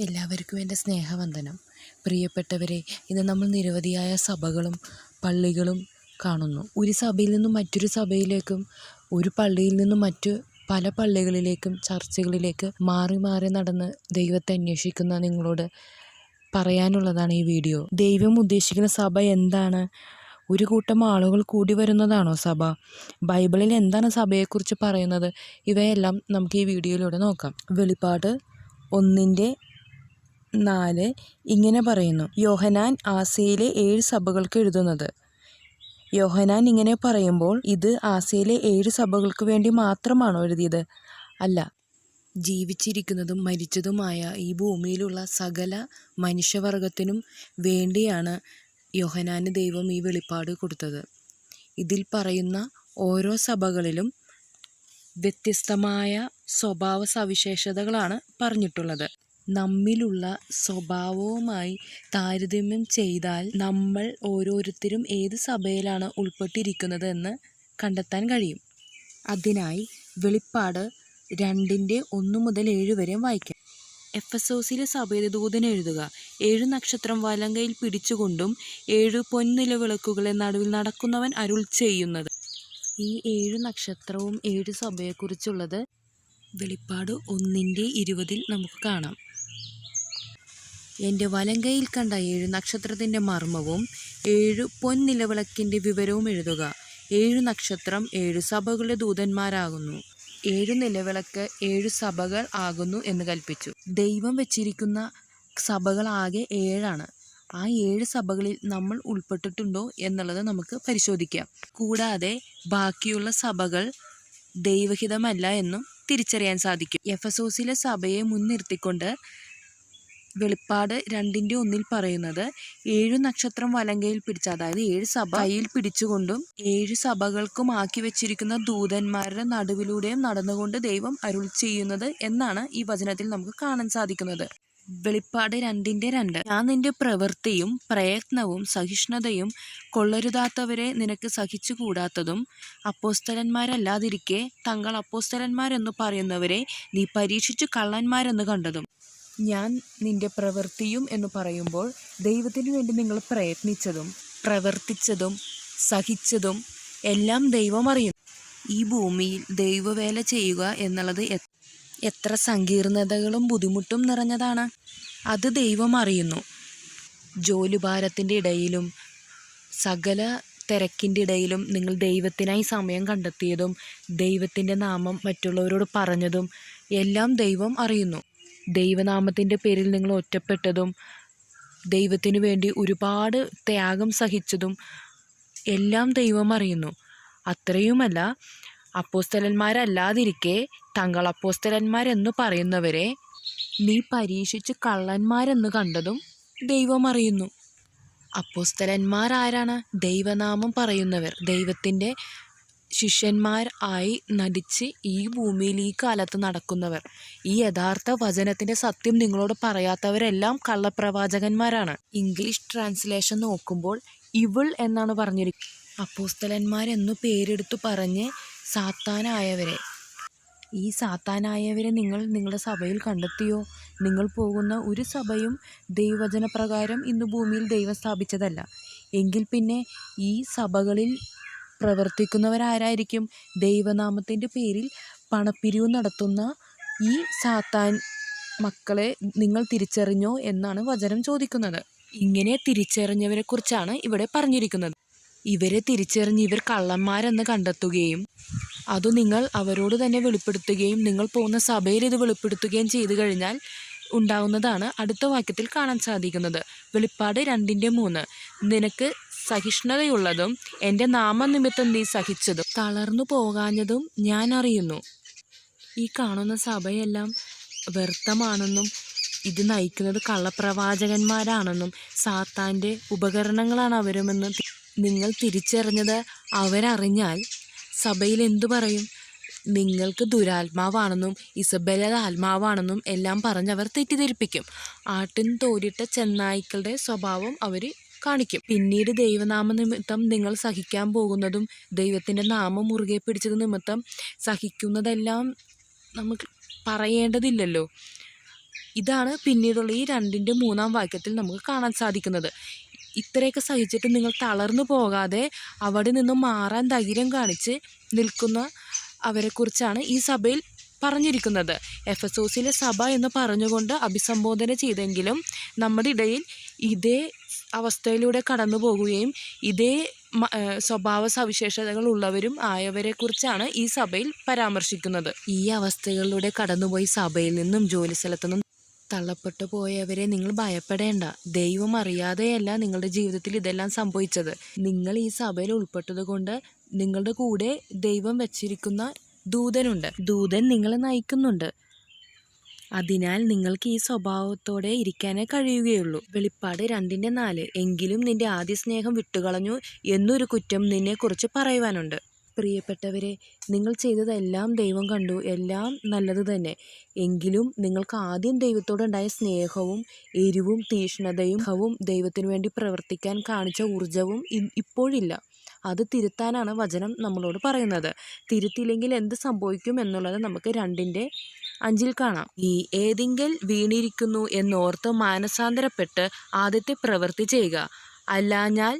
എല്ലാവർക്കും എന്റെ സ്നേഹവന്ദനം. പ്രിയപ്പെട്ടവരെ ഇന്ന് നമ്മൾ നിരവധിയായ സഭകളും പള്ളികളും കാണുന്നു. ഒരു സഭയിൽ നിന്നും മറ്റൊരു സഭയിലേക്കും ഒരു പള്ളിയിൽ നിന്നും മറ്റ് പല പള്ളികളിലേക്കും ചർച്ചകളിലേക്ക് മാറി മാറി നടന്ന് ദൈവത്തെ അന്വേഷിക്കുന്ന നിങ്ങളോട് പറയാനുള്ളതാണ് ഈ വീഡിയോ. ദൈവം ഉദ്ദേശിക്കുന്ന സഭ എന്താണ്? ഒരു കൂട്ടം ആളുകൾ കൂടി വരുന്നതാണോ സഭ? ബൈബിളിൽ എന്താണ് സഭയെക്കുറിച്ച് പറയുന്നത്? ഇവയെല്ലാം നമുക്ക് ഈ വീഡിയോയിലൂടെ നോക്കാം. വെളിപ്പാട് ഒന്നിന്റെ നാല് ഇങ്ങനെ പറയുന്നു. യോഹനാൻ ആസിയയിലെ ഏഴ് സഭകൾക്ക് എഴുതുന്നത്. യോഹനാൻ ഇങ്ങനെ പറയുമ്പോൾ ഇത് ആസിയയിലെ ഏഴ് സഭകൾക്ക് വേണ്ടി മാത്രമാണോ എഴുതിയത്? അല്ല. ജീവിച്ചിരിക്കുന്നതും മരിച്ചതുമായ ഈ ഭൂമിയിലുള്ള സകല മനുഷ്യവർഗത്തിനും വേണ്ടിയാണ് യോഹനാന് ദൈവം ഈ വെളിപ്പാട് കൊടുത്തത്. ഇതിൽ പറയുന്ന ഓരോ സഭകളിലും വ്യത്യസ്തമായ സ്വഭാവ സവിശേഷതകളാണ് പറഞ്ഞിട്ടുള്ളത്. നമ്മിലുള്ള സ്വഭാവവുമായി താരതമ്യം ചെയ്താൽ നമ്മൾ ഓരോരുത്തരും ഏത് സഭയിലാണ് ഉൾപ്പെട്ടിരിക്കുന്നത് എന്ന് കണ്ടെത്താൻ കഴിയും. അതിനായി വെളിപ്പാട് രണ്ടിന്റെ ഒന്നു മുതൽ ഏഴ് വരെ വായിക്കാം. എഫ് എസ് ഒസിലെ സഭയുടെ ദൂതൻ എഴുതുക ഏഴ് നക്ഷത്രം വലങ്കയിൽ പിടിച്ചുകൊണ്ടും ഏഴു പൊൻനിലവിളക്കുകളെ നടുവിൽ നടക്കുന്നവൻ അരുൾ ചെയ്യുന്നത്. ഈ ഏഴ് നക്ഷത്രവും ഏഴ് സഭയെക്കുറിച്ചുള്ളത് വെളിപ്പാട് ഒന്നിന്റെ ഇരുപതിൽ നമുക്ക് കാണാം. എന്റെ വലങ്കയിൽ കണ്ട ഏഴ് നക്ഷത്രത്തിന്റെ മർമ്മവും ഏഴു പൊൻനിലവിളക്കിന്റെ വിവരവും എഴുതുക. ഏഴ് നക്ഷത്രം ഏഴ് സഭകളുടെ ദൂതന്മാരാകുന്നു. ഏഴ് നിലവിളക്ക് ഏഴ് സഭകൾ ആകുന്നു എന്ന് കൽപ്പിച്ചു. ദൈവം വെച്ചിരിക്കുന്ന സഭകളാകെ ഏഴാണ്. ആ ഏഴ് സഭകളിൽ നമ്മൾ ഉൾപ്പെട്ടിട്ടുണ്ടോ എന്നുള്ളത് നമുക്ക് പരിശോധിക്കാം. കൂടാതെ ബാക്കിയുള്ള സഭകൾ ദൈവഹിതമല്ല എന്നും തിരിച്ചറിയാൻ സാധിക്കും. എഫ് എഫസോസിലെ സഭയെ മുൻനിർത്തിക്കൊണ്ട് വെളിപ്പാട് രണ്ടിന്റെ ഒന്നിൽ പറയുന്നത് ഏഴു നക്ഷത്രം വലങ്കയിൽ പിടിച്ച അതായത് ഏഴ് സഭ കയ്യിൽ പിടിച്ചുകൊണ്ടും ഏഴ് സഭകൾക്കും ആക്കി വെച്ചിരിക്കുന്ന ദൂതന്മാരുടെ നടുവിലൂടെയും നടന്നുകൊണ്ട് ദൈവം അരുൾ ചെയ്യുന്നത് എന്നാണ് ഈ വചനത്തിൽ നമുക്ക് കാണാൻ സാധിക്കുന്നത്. വെളിപ്പാട് രണ്ടിന്റെ രണ്ട്. ഞാൻ നിന്റെ പ്രവൃത്തിയും പ്രയത്നവും സഹിഷ്ണുതയും കൊള്ളരുതാത്തവരെ നിനക്ക് സഹിച്ചുകൂടാത്തതും അപ്പോസ്തലന്മാരല്ലാതിരിക്കെ തങ്ങൾ അപ്പോസ്തലന്മാരെന്ന് പറയുന്നവരെ നീ പരീക്ഷിച്ചു കള്ളന്മാരെന്ന് കണ്ടതും. ഞാൻ നിന്റെ പ്രവൃത്തിയും എന്ന് പറയുമ്പോൾ ദൈവത്തിന് വേണ്ടി നിങ്ങൾ പ്രയത്നിച്ചതും പ്രവർത്തിച്ചതും സഹിച്ചതും എല്ലാം ദൈവം അറിയുന്നു. ഈ ഭൂമിയിൽ ദൈവവേല ചെയ്യുക എന്നുള്ളത് എത്ര സങ്കീർണതകളും ബുദ്ധിമുട്ടും നിറഞ്ഞതാണ്. അത് ദൈവം അറിയുന്നു. ജോലിഭാരത്തിന്റെ ഇടയിലും സകല തിരക്കിന്റെ ഇടയിലും നിങ്ങൾ ദൈവത്തിനായി സമയം കണ്ടെത്തിയതും ദൈവത്തിന്റെ നാമം മറ്റുള്ളവരോട് പറഞ്ഞതും എല്ലാം ദൈവം അറിയുന്നു. ദൈവനാമത്തിന്റെ പേരിൽ നിങ്ങൾ ഒറ്റപ്പെട്ടതും ദൈവത്തിനു വേണ്ടി ഒരുപാട് ത്യാഗം സഹിച്ചതും എല്ലാം ദൈവം അറിയുന്നു. അത്രയുമല്ല അപ്പോസ്തലന്മാരല്ലാതിരിക്കെ തങ്ങൾ അപ്പോസ്തലന്മാരെന്ന് പറയുന്നവരെ നീ പരീക്ഷിച്ച് കള്ളന്മാരെന്ന് കണ്ടതും ദൈവം അറിയുന്നു. അപ്പോസ്തലന്മാരാരാണ് ദൈവനാമം പറയുന്നവർ. ദൈവത്തിന്റെ ശിഷ്യന്മാർ ആയി നടിച്ച് ഈ ഭൂമിയിൽ ഈ കാലത്ത് നടക്കുന്നവർ. ഈ യഥാർത്ഥ വചനത്തിന്റെ സത്യം നിങ്ങളോട് പറയാത്തവരെല്ലാം കള്ളപ്രവാചകന്മാരാണ്. ഇംഗ്ലീഷ് ട്രാൻസ്ലേഷൻ നോക്കുമ്പോൾ ഇവിൾ എന്നാണ് പറഞ്ഞിരിക്കുന്നത് അപ്പോസ്തലന്മാരെന്നു പേരെടുത്തു പറഞ്ഞ് സാത്താനായവരെ. ഈ സാത്താനായവരെ നിങ്ങൾ നിങ്ങളുടെ സഭയിൽ കണ്ടെത്തിയോ? നിങ്ങൾ പോകുന്ന ഒരു സഭയും ദൈവവചന പ്രകാരം ഇന്ന് ഭൂമിയിൽ ദൈവം സ്ഥാപിച്ചതല്ല. എങ്കിൽ പിന്നെ ഈ സഭകളിൽ പ്രവർത്തിക്കുന്നവരാരായിരിക്കും? ദൈവനാമത്തിന്റെ പേരിൽ പണപ്പിരിവ് നടത്തുന്ന ഈ സാത്താൻ മക്കളെ നിങ്ങൾ തിരിച്ചറിഞ്ഞോ എന്നാണ് വചനം ചോദിക്കുന്നത്. ഇങ്ങനെ തിരിച്ചറിഞ്ഞവരെക്കുറിച്ചാണ് ഇവിടെ പറഞ്ഞിരിക്കുന്നത്. ഇവരെ തിരിച്ചറിഞ്ഞ് ഇവർ കള്ളന്മാരെന്ന് കണ്ടെത്തുകയും അത് നിങ്ങൾ അവരോട് തന്നെ വെളിപ്പെടുത്തുകയും നിങ്ങൾ പോകുന്ന സഭയിൽ ഇത് വെളിപ്പെടുത്തുകയും ചെയ്തു കഴിഞ്ഞാൽ ഉണ്ടാവുന്നതാണ് അടുത്ത വാക്യത്തിൽ കാണാൻ സാധിക്കുന്നത്. വെളിപ്പാട് രണ്ടിന്റെ മൂന്ന്. നിനക്ക് സഹിഷ്ണുതയുള്ളതും എന്റെ നാമനിമിത്തം നീ സഹിച്ചതും തളർന്നു പോകാഞ്ഞതും ഞാൻ അറിയുന്നു. ഈ കാണുന്ന സഭയെല്ലാം വ്യർത്ഥമാണെന്നും ഇത് നയിക്കുന്നത് കള്ളപ്രവാചകന്മാരാണെന്നും സാത്താന്റെ ഉപകരണങ്ങളാണ് അവരുമെന്നും നിങ്ങൾ തിരിച്ചറിഞ്ഞത് അവരറിഞ്ഞാൽ സഭയിൽ എന്തു പറയും? നിങ്ങൾക്ക് ദുരാത്മാവാണെന്നും ഇസബലത ആത്മാവാണെന്നും എല്ലാം പറഞ്ഞ് അവർ തെറ്റിദ്ധരിപ്പിക്കും. ആട്ടിൻ തോരിട്ട ചെന്നായ്ക്കളുടെ സ്വഭാവം അവർ കാണിക്കും. പിന്നീട് ദൈവനാമ നിമിത്തം നിങ്ങൾ സഹിക്കാൻ പോകുന്നതും ദൈവത്തിന്റെ നാമം മുറുകെ പിടിച്ചത് നിമിത്തം സഹിക്കുന്നതെല്ലാം നമുക്ക് പറയേണ്ടതില്ലല്ലോ. ഇതാണ് പിന്നീടുള്ള ഈ രണ്ടിന്റെ മൂന്നാം വാക്യത്തിൽ നമുക്ക് കാണാൻ സാധിക്കുന്നത്. ഇത്രയൊക്കെ സഹിച്ചിട്ട് നിങ്ങൾ തളർന്നു പോകാതെ അവിടെ നിന്നും മാറാൻ ധൈര്യം കാണിച്ച് നിൽക്കുന്ന അവരെക്കുറിച്ചാണ് ഈ സഭയിൽ പറഞ്ഞിരിക്കുന്നത്. എഫ് എസ് ഒസിലെ സഭ എന്ന് പറഞ്ഞുകൊണ്ട് അഭിസംബോധന ചെയ്തെങ്കിലും നമ്മുടെ ഇടയിൽ ഇതേ അവസ്ഥയിലൂടെ കടന്നു പോകുകയും ഇതേ സ്വഭാവ സവിശേഷതകൾ ഉള്ളവരും ആയവരെക്കുറിച്ചാണ് ഈ സഭയിൽ പരാമർശിക്കുന്നത്. ഈ അവസ്ഥകളിലൂടെ കടന്നുപോയി സഭയിൽ നിന്നും ജോലി സ്ഥലത്തു നിന്നും തള്ളപ്പെട്ടു പോയവരെ നിങ്ങൾ ഭയപ്പെടേണ്ട. ദൈവം അറിയാതെയല്ല നിങ്ങളുടെ ജീവിതത്തിൽ ഇതെല്ലാം സംഭവിച്ചത്. നിങ്ങൾ ഈ സഭയിൽ ഉൾപ്പെട്ടതുകൊണ്ട് നിങ്ങളുടെ കൂടെ ദൈവം വച്ചിരിക്കുന്ന ദൂതനുണ്ട്. ദൂതൻ നിങ്ങളെ നയിക്കുന്നുണ്ട്. അതിനാൽ നിങ്ങൾക്ക് ഈ സ്വഭാവത്തോടെ ഇരിക്കാനേ കഴിയുകയുള്ളൂ. വെളിപ്പാട് രണ്ടിന്റെ നാല്. എങ്കിലും നിന്റെ ആദ്യ സ്നേഹം വിട്ടുകളഞ്ഞു എന്നൊരു കുറ്റം നിന്നെക്കുറിച്ച് പറയുവാനുണ്ട്. പ്രിയപ്പെട്ടവരെ നിങ്ങൾ ചെയ്തതെല്ലാം ദൈവം കണ്ടു. എല്ലാം നല്ലത് തന്നെ. എങ്കിലും നിങ്ങൾക്ക് ആദ്യം ദൈവത്തോടുണ്ടായ സ്നേഹവും എരിവും തീഷ്ണതയും ഹവും ദൈവത്തിനു വേണ്ടി പ്രവർത്തിക്കാൻ കാണിച്ച ഊർജവും ഇപ്പോഴില്ല. അത് തിരുത്താനാണ് വചനം നമ്മളോട് പറയുന്നത്. തിരുത്തിയില്ലെങ്കിൽ എന്ത് സംഭവിക്കും എന്നുള്ളത് നമുക്ക് രണ്ടിന്റെ അഞ്ചിൽ കാണാം. ഈ ഏതിങ്കൽ വീണിരിക്കുന്നു എന്നോർത്ത് മാനസാന്തരപ്പെട്ട് ആദ്യത്തെ പ്രവൃത്തി ചെയ്യുക. അല്ലാഞ്ഞാൽ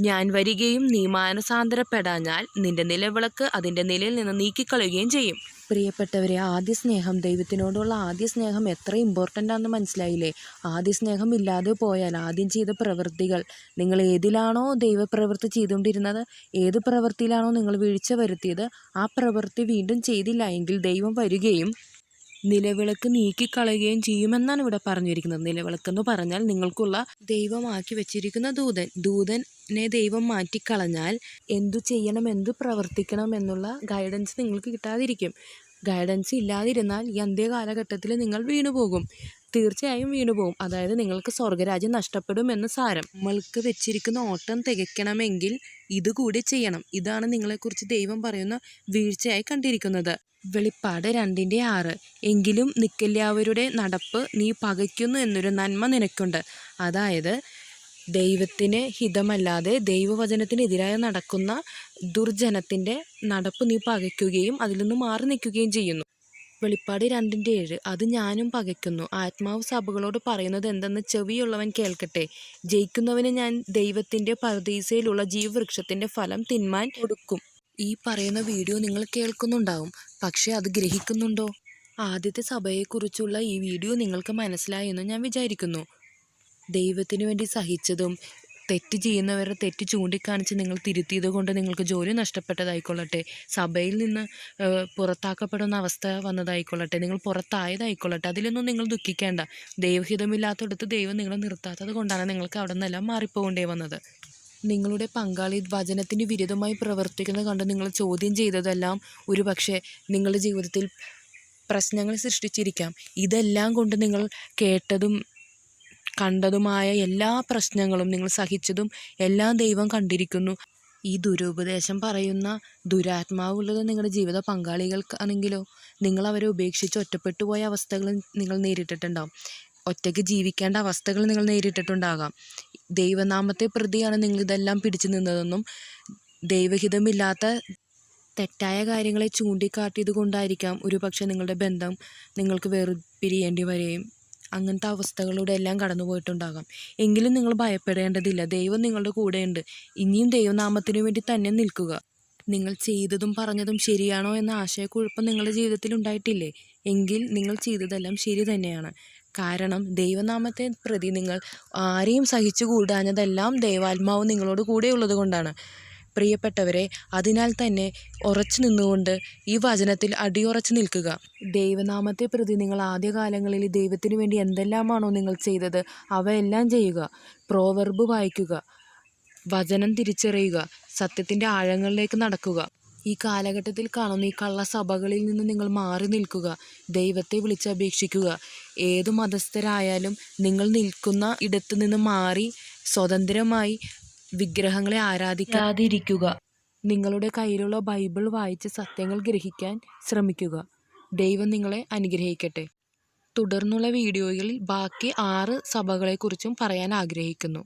ഞാൻ വരികയും നീ മാനസാന്തരപ്പെടാഞ്ഞാൽ നിന്റെ നിലവിളക്ക് അതിന്റെ നിലയിൽ നിന്ന് നീക്കിക്കളയുകയും ചെയ്യും. പ്രിയപ്പെട്ടവരെ ആദ്യ സ്നേഹം ദൈവത്തിനോടുള്ള ആദ്യ സ്നേഹം എത്ര ഇമ്പോർട്ടന്റ് ആണെന്ന് മനസ്സിലായില്ലേ? ആദ്യ സ്നേഹം ഇല്ലാതെ പോയാൽ ആദ്യം ചെയ്ത പ്രവൃത്തികൾ. നിങ്ങൾ ഏതിലാണോ ദൈവപ്രവൃത്തി ചെയ്തുകൊണ്ടിരുന്നത് ഏത് പ്രവൃത്തിയിലാണോ നിങ്ങൾ വീഴ്ച വരുത്തിയത് ആ പ്രവൃത്തി വീണ്ടും ചെയ്തില്ല എങ്കിൽ ദൈവം വരികയും നിലവിളക്ക് നീക്കിക്കളയുകയും ചെയ്യുമെന്നാണ് ഇവിടെ പറഞ്ഞിരിക്കുന്നത്. നിലവിളക്കെന്ന് പറഞ്ഞാൽ നിങ്ങൾക്കുള്ള ദൈവമാക്കി വെച്ചിരിക്കുന്ന ദൂതൻ. ദൂതനെ ദൈവം മാറ്റിക്കളഞ്ഞാൽ എന്തു ചെയ്യണം എന്തു പ്രവർത്തിക്കണം എന്നുള്ള ഗൈഡൻസ് നിങ്ങൾക്ക് കിട്ടാതിരിക്കും. ഗൈഡൻസ് ഇല്ലാതിരുന്നാൽ ഈ അന്ത്യകാലഘട്ടത്തിൽ നിങ്ങൾ വീണുപോകും. തീർച്ചയായും വീണുപോകും അതായത് നിങ്ങൾക്ക് സ്വർഗരാജ്യം നഷ്ടപ്പെടുമെന്ന് സാരം. നമ്മൾക്ക് വെച്ചിരിക്കുന്ന ഓട്ടം തികയ്ക്കണമെങ്കിൽ ഇതുകൂടി ചെയ്യണം. ഇതാണ് നിങ്ങളെക്കുറിച്ച് ദൈവം പറയുന്ന വീഴ്ചയായി കണ്ടിരിക്കുന്നത്. വെളിപ്പാട് രണ്ടിന്റെ ആറ്. എങ്കിലും നിക്കല്യാവരുടെ നടപ്പ് നീ പകയ്ക്കുന്നു എന്നൊരു നന്മ നിനക്കുണ്ട്. അതായത് ദൈവത്തിന് ഹിതമല്ലാതെ ദൈവവചനത്തിനെതിരായി നടക്കുന്ന ദുർജനത്തിന്റെ നടപ്പ് നീ പകയ്ക്കുകയും അതിൽ നിന്ന് മാറി നിൽക്കുകയും ചെയ്യുന്നു. വെളിപ്പാട് രണ്ടിന്റെ ഏഴ് അത് ഞാനും പകയ്ക്കുന്നു. ആത്മാവ് സഭകളോട് പറയുന്നത് എന്തെന്ന് ചെവിയുള്ളവൻ കേൾക്കട്ടെ. ജയിക്കുന്നവന് ഞാൻ ദൈവത്തിന്റെ പരദീസയിലുള്ള ജീവവൃക്ഷത്തിന്റെ ഫലം തിന്മാൻ കൊടുക്കും. ഈ പറയുന്ന വീഡിയോ നിങ്ങൾ കേൾക്കുന്നുണ്ടാവും. പക്ഷേ അത് ഗ്രഹിക്കുന്നുണ്ടോ? ആദ്യത്തെ സഭയെക്കുറിച്ചുള്ള ഈ വീഡിയോ നിങ്ങൾക്ക് മനസ്സിലായെന്ന് ഞാൻ വിചാരിക്കുന്നു. ദൈവത്തിനു വേണ്ടി സഹിച്ചതും തെറ്റ് ചെയ്യുന്നവരുടെ തെറ്റ് ചൂണ്ടിക്കാണിച്ച് നിങ്ങൾ തിരുത്തിയത് കൊണ്ട് നിങ്ങൾക്ക് ജോലി നഷ്ടപ്പെട്ടതായിക്കൊള്ളട്ടെ. സഭയിൽ നിന്ന് പുറത്താക്കപ്പെടുന്ന അവസ്ഥ വന്നതായിക്കൊള്ളട്ടെ. നിങ്ങൾ പുറത്തായതായിക്കൊള്ളട്ടെ. അതിലൊന്നും നിങ്ങൾ ദുഃഖിക്കേണ്ട. ദൈവഹിതമില്ലാത്തടത്ത് ദൈവം നിങ്ങളെ നിർത്താത്തത് കൊണ്ടാണ് നിങ്ങൾക്ക് അവിടെ നിന്നെല്ലാം മാറിപ്പോകേണ്ടി വന്നത്. നിങ്ങളുടെ പങ്കാളി വചനത്തിന് വിരുദ്ധമായി പ്രവർത്തിക്കുന്നത് കണ്ട് നിങ്ങൾ ചോദ്യം ചെയ്തതെല്ലാം ഒരു പക്ഷേ നിങ്ങളുടെ ജീവിതത്തിൽ പ്രശ്നങ്ങൾ സൃഷ്ടിച്ചിരിക്കാം. ഇതെല്ലാം കൊണ്ട് നിങ്ങൾ കേട്ടതും കണ്ടതുമായ എല്ലാ പ്രശ്നങ്ങളും നിങ്ങൾ സഹിച്ചതും എല്ലാം ദൈവം കണ്ടിരിക്കുന്നു. ഈ ദുരുപദേശം പറയുന്ന ദുരാത്മാവുള്ളത് നിങ്ങളുടെ ജീവിത പങ്കാളികൾക്കാണെങ്കിലോ നിങ്ങൾ അവരെ ഉപേക്ഷിച്ച് ഒറ്റപ്പെട്ടു പോയ അവസ്ഥകൾ നിങ്ങൾ നേരിട്ടിട്ടുണ്ടാവും. ഒറ്റയ്ക്ക് ജീവിക്കേണ്ട അവസ്ഥകൾ നിങ്ങൾ നേരിട്ടിട്ടുണ്ടാകാം. ദൈവനാമത്തെ പ്രതിയാണ് നിങ്ങൾ ഇതെല്ലാം പിടിച്ചു നിന്നതെന്നും ദൈവഹിതമില്ലാത്ത തെറ്റായ കാര്യങ്ങളെ ചൂണ്ടിക്കാട്ടിയത് കൊണ്ടായിരിക്കാം ഒരുപക്ഷെ നിങ്ങളുടെ ബന്ധം നിങ്ങൾക്ക് വേർപിരിയേണ്ടി വരികയും അങ്ങനത്തെ അവസ്ഥകളിലൂടെ എല്ലാം കടന്നു പോയിട്ടുണ്ടാകാം എങ്കിലും നിങ്ങൾ ഭയപ്പെടേണ്ടതില്ല. ദൈവം നിങ്ങളുടെ കൂടെയുണ്ട്. ഇനിയും ദൈവനാമത്തിനു വേണ്ടി തന്നെ നിൽക്കുക. നിങ്ങൾ ചെയ്തതും പറഞ്ഞതും ശരിയാണോ എന്ന ആശയക്കുഴപ്പം നിങ്ങളുടെ ജീവിതത്തിൽ ഉണ്ടായിട്ടില്ലേ? എങ്കിൽ നിങ്ങൾ ചെയ്തതെല്ലാം ശരി തന്നെയാണ്. കാരണം ദൈവനാമത്തെ പ്രതി നിങ്ങൾ ആരെയും സഹിച്ചു കൂടാഞ്ഞതെല്ലാം ദൈവാത്മാവ് നിങ്ങളോട് കൂടെയുള്ളത് കൊണ്ടാണ്. പ്രിയപ്പെട്ടവരെ അതിനാൽ തന്നെ ഉറച്ചു നിന്നുകൊണ്ട് ഈ വചനത്തിൽ അടിയുറച്ചു നിൽക്കുക. ദൈവനാമത്തെ പ്രതി നിങ്ങൾ ആദ്യകാലങ്ങളിൽ ദൈവത്തിനു വേണ്ടി എന്തെല്ലാമാണോ നിങ്ങൾ ചെയ്തത് അവയെല്ലാം ചെയ്യുക. പ്രോവർബ് വായിക്കുക. വചനം തിരിച്ചറിയുക. സത്യത്തിന്റെ ആഴങ്ങളിലേക്ക് നടക്കുക. ഈ കാലഘട്ടത്തിൽ കാണുന്ന ഈ കള്ളസഭകളിൽ നിന്ന് നിങ്ങൾ മാറി നിൽക്കുക. ദൈവത്തെ വിളിച്ചപേക്ഷിക്കുക. ഏതു മതസ്ഥരായാലും നിങ്ങൾ നിൽക്കുന്ന ഇടത്തു നിന്ന് മാറി സ്വതന്ത്രമായി വിഗ്രഹങ്ങളെ ആരാധിക്കാതിരിക്കുക നിങ്ങളുടെ കയ്യിലുള്ള ബൈബിൾ വായിച്ച് സത്യങ്ങൾ ഗ്രഹിക്കാൻ ശ്രമിക്കുക. ദൈവം നിങ്ങളെ അനുഗ്രഹിക്കട്ടെ. തുടർന്നുള്ള വീഡിയോയിൽ ബാക്കി ആറ് സഭകളെക്കുറിച്ചും പറയാൻ ആഗ്രഹിക്കുന്നു.